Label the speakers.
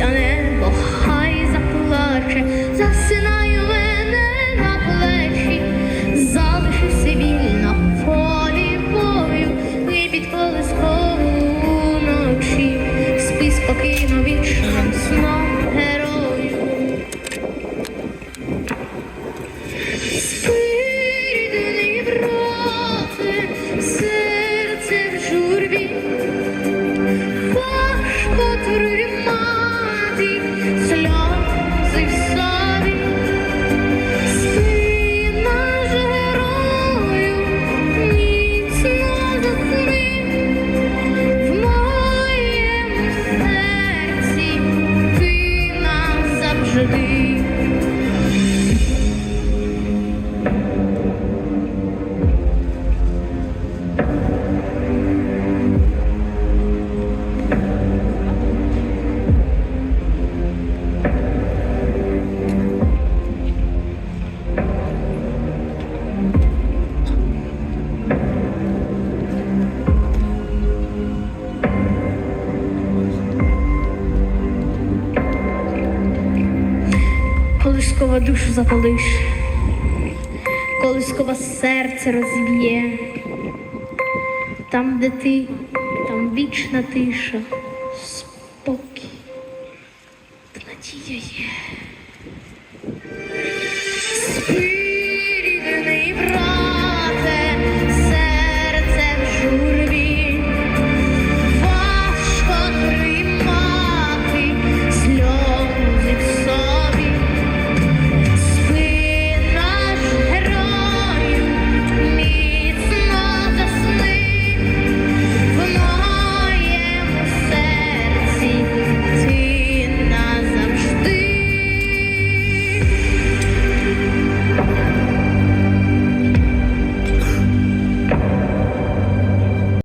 Speaker 1: Yeah. Колискова душу запалиш, колискова серце розіб'є. Там, де ти, там вічна тиша, спокій та надія є.